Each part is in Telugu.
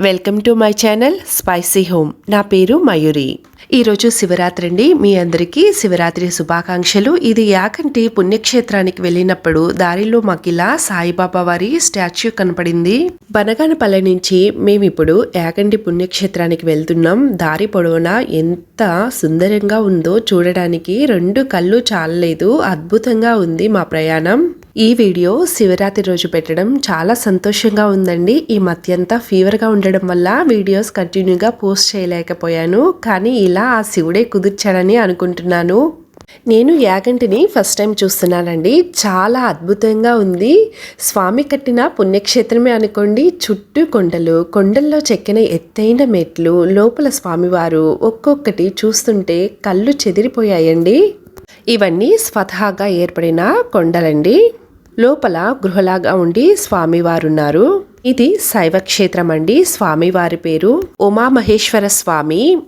Welcome to my channel spicy home. నా పేరు మయూరి. ఈరోజు శివరాత్రి అండి. మీ అందరికీ శివరాత్రి శుభాకాంక్షలు. ఇది యాకంటి పుణ్యక్షేత్రానికి వెళ్ళినప్పుడు దారిలో మాకిలా సాయిబాబా వారి స్టాచ్యూ కనపడింది. బనగానపల్లె నుంచి మేమిప్పుడు యాకంటి పుణ్యక్షేత్రానికి వెళ్తున్నాం. దారి పొడవునా ఎంత సుందరంగా ఉందో చూడడానికి రెండు కళ్ళు చాలలేదు. అద్భుతంగా ఉంది మా ప్రయాణం. ఈ వీడియో శివరాత్రి రోజు పెట్టడం చాలా సంతోషంగా ఉందండి. ఈ మధ్యంతా ఫీవర్గా ఉండడం వల్ల వీడియోస్ కంటిన్యూగా పోస్ట్ చేయలేకపోయాను. కానీ ఇలా ఆ శివుడే కుదిర్చాడని అనుకుంటున్నాను. నేను యాగంటిని ఫస్ట్ టైం చూస్తున్నానండి. చాలా అద్భుతంగా ఉంది. స్వామి కట్టిన పుణ్యక్షేత్రమే అనుకోండి. చుట్టూ కొండలు కొండల్లో చెక్కిన ఎత్తైన మెట్లు లోపల స్వామివారు ఒక్కొక్కటి చూస్తుంటే కళ్ళు చెదిరిపోయాయండి. ఇవన్నీ స్వతహాగా ఏర్పడిన కొండలండి. లోపల గృహలాగా ఉండి స్వామివారున్నారు. ఇది శైవ క్షేత్రం అండి స్వామివారి పేరు ఉమామహేశ్వర స్వామి.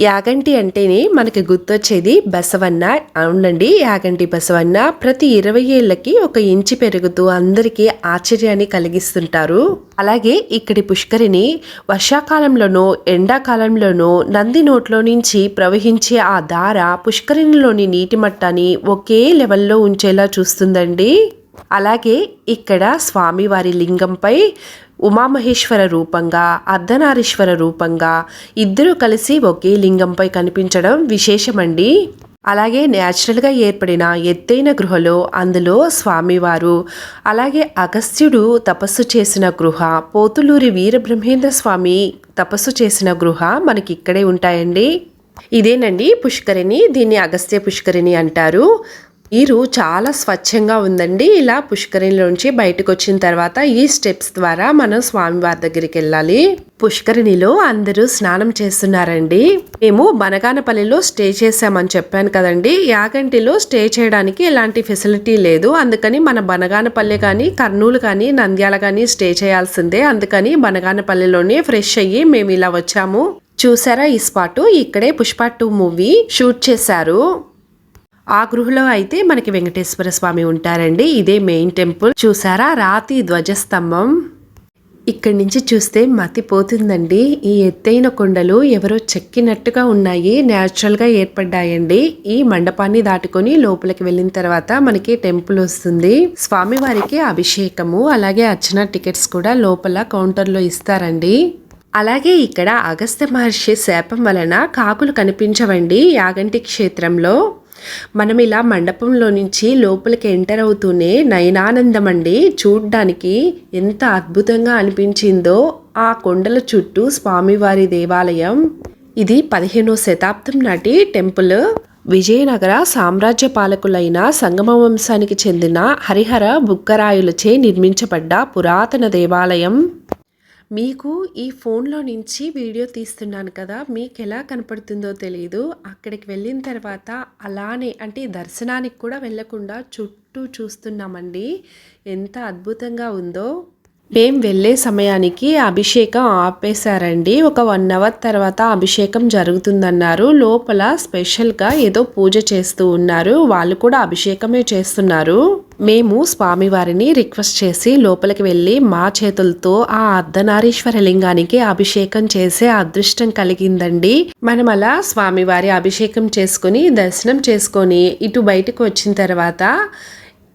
యాగంటి అంటేనే మనకి గుర్తొచ్చేది బసవన్న. అవునండి యాగంటి బసవన్న. ప్రతి ఇరవై ఏళ్ళకి ఒక ఇంచి పెరుగుతూ అందరికీ ఆశ్చర్యాన్ని కలిగిస్తుంటారు. అలాగే ఇక్కడి పుష్కరిని వర్షాకాలంలోనో ఎండాకాలంలోనో నంది నోట్లో నుంచి ప్రవహించే ఆ దార పుష్కరిణిలోని నీటి మట్టాన్ని ఒకే లెవెల్లో ఉంచేలా చూస్తుందండి. అలాగే ఇక్కడ స్వామివారి లింగంపై ఉమామహేశ్వర రూపంగా అర్ధనారీశ్వర రూపంగా ఇద్దరూ కలిసి ఒకే లింగంపై కనిపించడం విశేషమండి. అలాగే న్యాచురల్గా ఏర్పడిన ఎత్తైన గృహలో అందులో స్వామివారు అలాగే అగస్త్యుడు తపస్సు చేసిన గృహ పోతులూరి వీరబ్రహ్మేంద్ర స్వామి తపస్సు చేసిన గృహ మనకి ఇక్కడే ఉంటాయండి. ఇదేనండి పుష్కరిణి దీన్ని అగస్త్య పుష్కరిణి అంటారు. నీరు చాలా స్వచ్ఛంగా ఉందండి. ఇలా పుష్కరిణిలోంచి బయటకు వచ్చిన తర్వాత ఈ స్టెప్స్ ద్వారా మనం స్వామివారి దగ్గరికి వెళ్ళాలి. పుష్కరిణిలో అందరూ స్నానం చేస్తున్నారండి. మేము బనగానపల్లిలో స్టే చేసామని చెప్పాను కదండి. యాగంటిలో స్టే చేయడానికి ఎలాంటి ఫెసిలిటీ లేదు. అందుకని మన బనగానపల్లి కానీ కర్నూలు కానీ నంద్యాల కానీ స్టే చేయాల్సిందే. అందుకని బనగానపల్లిలోనే ఫ్రెష్ అయ్యి మేము ఇలా వచ్చాము. చూసారా ఈ స్పాటు? ఇక్కడే పుష్ప టూ మూవీ షూట్ చేశారు. ఆ గృహలో అయితే మనకి వెంకటేశ్వర స్వామి ఉంటారండి. ఇదే మెయిన్ టెంపుల్ చూసారా? రాతి ధ్వజస్తంభం. ఇక్కడి నుంచి చూస్తే మతిపోతుందండి. ఈ ఎత్తైన కొండలు ఎవరో చెక్కినట్టుగా ఉన్నాయి. న్యాచురల్గా ఏర్పడ్డాయండి. ఈ మండపాన్ని దాటుకొని లోపలికి వెళ్ళిన తర్వాత మనకి టెంపుల్ వస్తుంది. స్వామివారికి అభిషేకము అలాగే అర్చన టికెట్స్ కూడా లోపల కౌంటర్లో ఇస్తారండి. అలాగే ఇక్కడ అగస్త్య మహర్షి శాపం వలన కాకులు కనిపించవండి యాగంటి క్షేత్రంలో. మనం ఇలా మండపంలో నుంచి లోపలికి ఎంటర్ అవుతూనే నయనానందం అండి చూడ్డానికి ఎంత అద్భుతంగా అనిపించిందో ఆ కొండల చుట్టూ స్వామివారి దేవాలయం. ఇది పదిహేనో శతాబ్దం నాటి టెంపుల్. విజయనగర సామ్రాజ్య పాలకులైన సంగమ వంశానికి చెందిన హరిహర బుక్కరాయులచే నిర్మించబడ్డ పురాతన దేవాలయం. మీకు ఈ ఫోన్లో నుంచి వీడియో తీస్తున్నాను కదా మీకు ఎలా కనపడుతుందో తెలియదు అక్కడికి వెళ్ళిన తర్వాత అలానే అంటే దర్శనానికి కూడా వెళ్ళకుండా చుట్టూ చూస్తున్నామండి. ఎంత అద్భుతంగా ఉందో. మేము వెళ్ళే సమయానికి అభిషేకం ఆపేశారండి. ఒక వన్ అవర్ తర్వాత అభిషేకం జరుగుతుందన్నారు. లోపల స్పెషల్గా ఏదో పూజ చేస్తూ ఉన్నారు. వాళ్ళు కూడా అభిషేకమే చేస్తున్నారు. మేము స్వామివారిని రిక్వెస్ట్ చేసి లోపలికి వెళ్ళి మా చేతులతో ఆ అర్ధనారీశ్వర లింగానికి అభిషేకం చేసే అదృష్టం కలిగిందండి. మనం అలా స్వామివారి అభిషేకం చేసుకుని దర్శనం చేసుకొని ఇటు బయటకు వచ్చిన తర్వాత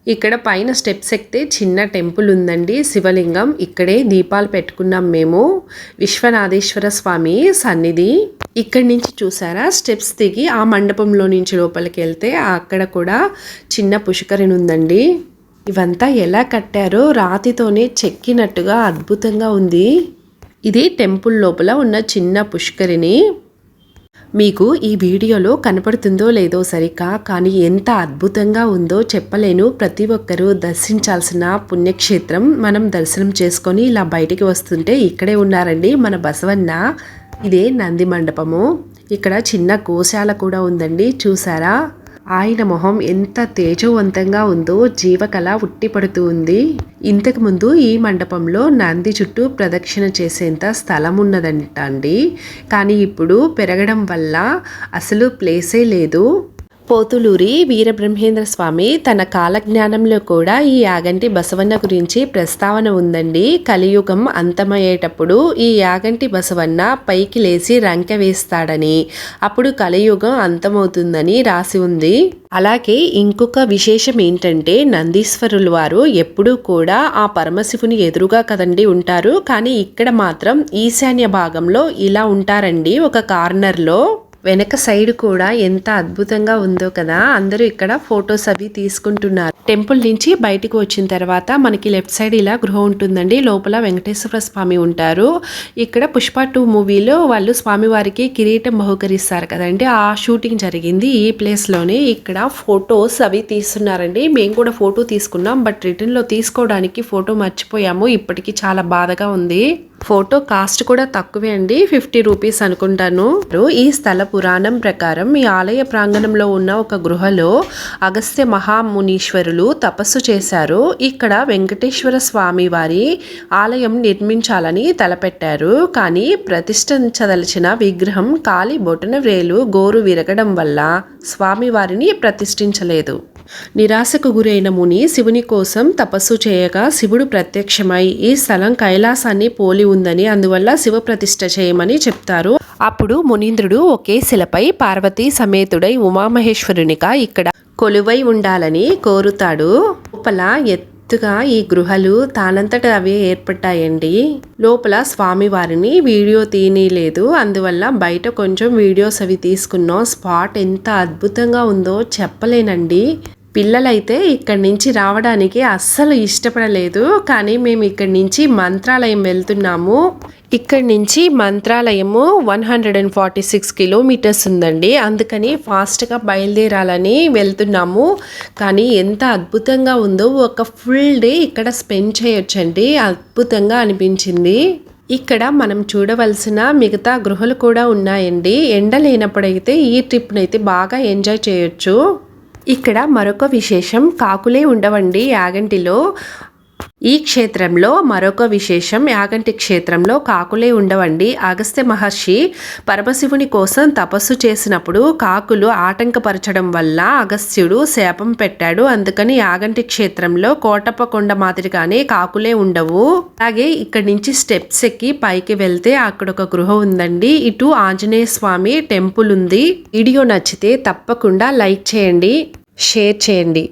ఇక్కడ పైన స్టెప్స్ ఎక్కితే చిన్న టెంపుల్ ఉందండి. శివలింగం. ఇక్కడే దీపాలు పెట్టుకున్నాం మేము. విశ్వనాథేశ్వర స్వామి సన్నిధి. ఇక్కడి నుంచి చూసారా? స్టెప్స్ దిగి ఆ మండపంలో నుంచి లోపలికి వెళ్తే అక్కడ కూడా చిన్న పుష్కరిణి ఉందండి. ఇవంతా ఎలా కట్టారో రాతితోనే చెక్కినట్టుగా అద్భుతంగా ఉంది. ఇది టెంపుల్ లోపల ఉన్న చిన్న పుష్కరిణి. మీకు ఈ వీడియోలో కనపడుతుందో లేదో సరికా కానీ ఎంత అద్భుతంగా ఉందో చెప్పలేను. ప్రతి ఒక్కరూ దర్శించాల్సిన పుణ్యక్షేత్రం మనం దర్శనం చేసుకొని ఇలా బయటికి వస్తుంటే ఇక్కడే ఉన్నారండి మన బసవన్న. ఇదే నంది మండపము. ఇక్కడ చిన్న గోశాల కూడా ఉందండి. చూసారా? ఆయన మొహం ఎంత తేజవంతంగా ఉందో జీవకళ ఉట్టిపడుతూ ఉంది ఇంతకు ముందు ఈ మండపంలో నంది చుట్టూ ప్రదక్షిణ చేసేంత స్థలం ఉన్నదంట అండి కానీ ఇప్పుడు పెరగడం వల్ల అసలు ప్లేసే లేదు. పోతులూరి వీరబ్రహ్మేంద్ర స్వామి తన కాలజ్ఞానంలో కూడా ఈ యాగంటి బసవన్న గురించి ప్రస్తావన ఉందండి. కలియుగం అంతమయ్యేటప్పుడు ఈ యాగంటి బసవన్న పైకి లేచి రంకె వేస్తాడని అప్పుడు కలియుగం అంతమవుతుందని రాసి ఉంది. అలాగే ఇంకొక విశేషం ఏంటంటే నందీశ్వరుల వారు ఎప్పుడూ కూడా ఆ పరమశివుని ఎదురుగా కదండి ఉంటారు. కానీ ఇక్కడ మాత్రం ఈశాన్య భాగంలో ఇలా ఉంటారండి ఒక కార్నర్లో. వెనక సైడ్ కూడా ఎంత అద్భుతంగా ఉందో కదా అందరూ ఇక్కడ ఫొటోస్ అవి తీసుకుంటున్నారు. టెంపుల్ నుంచి బయటకు వచ్చిన తర్వాత మనకి లెఫ్ట్ సైడ్ ఇలా గృహ ఉంటుందండి. లోపల వెంకటేశ్వర స్వామి ఉంటారు. ఇక్కడ పుష్ప టూ మూవీలో వాళ్ళు స్వామివారికి కిరీటం బహుకరిస్తారు కదండి. ఆ షూటింగ్ జరిగింది ఈ ప్లేస్లోనే ఇక్కడ ఫొటోస్ అవి తీస్తున్నారండి. మేము కూడా ఫోటో తీసుకున్నాం బట్ రిటర్న్లో తీసుకోవడానికి ఫోటో మర్చిపోయాము. ఇప్పటికీ చాలా బాధగా ఉంది. ఫోటో కాస్ట్ కూడా తక్కువే అండి. ఫిఫ్టీ రూపీస్ అనుకుంటాను. ఈ స్థల పురాణం ప్రకారం ఈ ఆలయ ప్రాంగణంలో ఉన్న ఒక గృహలో అగస్త్య మహామునీశ్వరులు తపస్సు చేశారు. ఇక్కడ వెంకటేశ్వర స్వామి వారి ఆలయం నిర్మించాలని తలపెట్టారు. కానీ ప్రతిష్ఠించదలిచిన విగ్రహం కాలి బొటన వ్రేలు గోరు విరగడం వల్ల స్వామివారిని ప్రతిష్ఠించలేదు. నిరాశకు గురైన ముని శివుని కోసం తపస్సు చేయగా శివుడు ప్రత్యక్షమై ఈ స్థలం కైలాసాన్ని పోలి ఉంది ఉందని అందువల్ల శివప్రతిష్ఠ చేయమని చెప్తారు. అప్పుడు మునీంద్రుడు ఒకే శిలపై పార్వతీ సమేతుడై ఉమామహేశ్వరునిగా ఇక్కడ కొలువై ఉండాలని కోరుతాడు. లోపల ఎత్తుగా ఈ గృహలు తానంతట అవే ఏర్పడ్డాయండి. లోపల స్వామివారిని వీడియో తీయలేదు అందువల్ల బయట కొంచెం వీడియోస్ అవి తీసుకున్నాం స్పాట్ ఎంత అద్భుతంగా ఉందో చెప్పలేనండి. పిల్లలైతే ఇక్కడి నుంచి రావడానికి అస్సలు ఇష్టపడలేదు. కానీ మేము ఇక్కడి నుంచి మంత్రాలయం వెళ్తున్నాము. ఇక్కడి నుంచి Mantralayam one hundred and forty six kilometres ఉందండి. అందుకని ఫాస్ట్గా బయలుదేరాలని వెళ్తున్నాము. కానీ ఎంత అద్భుతంగా ఉందో ఒక ఫుల్ డే ఇక్కడ స్పెండ్ చేయొచ్చండి. అద్భుతంగా అనిపించింది. ఇక్కడ మనం చూడవలసిన మిగతా గృహలు కూడా ఉన్నాయండి. ఎండ లేనప్పుడైతే ఈ ట్రిప్నైతే బాగా ఎంజాయ్ చేయొచ్చు. ఇక్కడ మరొక విశేషం కాకులే ఉండవండి యాగంటిలో. ఈ క్షేత్రంలో మరొక విశేషం యాగంటి క్షేత్రంలో కాకులే ఉండవండి. అగస్త్య మహర్షి పరమశివుని కోసం తపస్సు చేసినప్పుడు కాకులు ఆటంకపరచడం వల్ల అగస్త్యుడు శాపం పెట్టాడు. అందుకని యాగంటి క్షేత్రంలో కోటప్ప కొండ మాదిరిగానే కాకులే ఉండవు. అలాగే ఇక్కడి నుంచి స్టెప్స్ ఎక్కి పైకి వెళ్తే అక్కడ ఒక గృహ ఉందండి. ఇటు ఆంజనేయ స్వామి టెంపుల్ ఉంది. వీడియో నచ్చితే తప్పకుండా లైక్ చేయండి షేర్ చేయండి.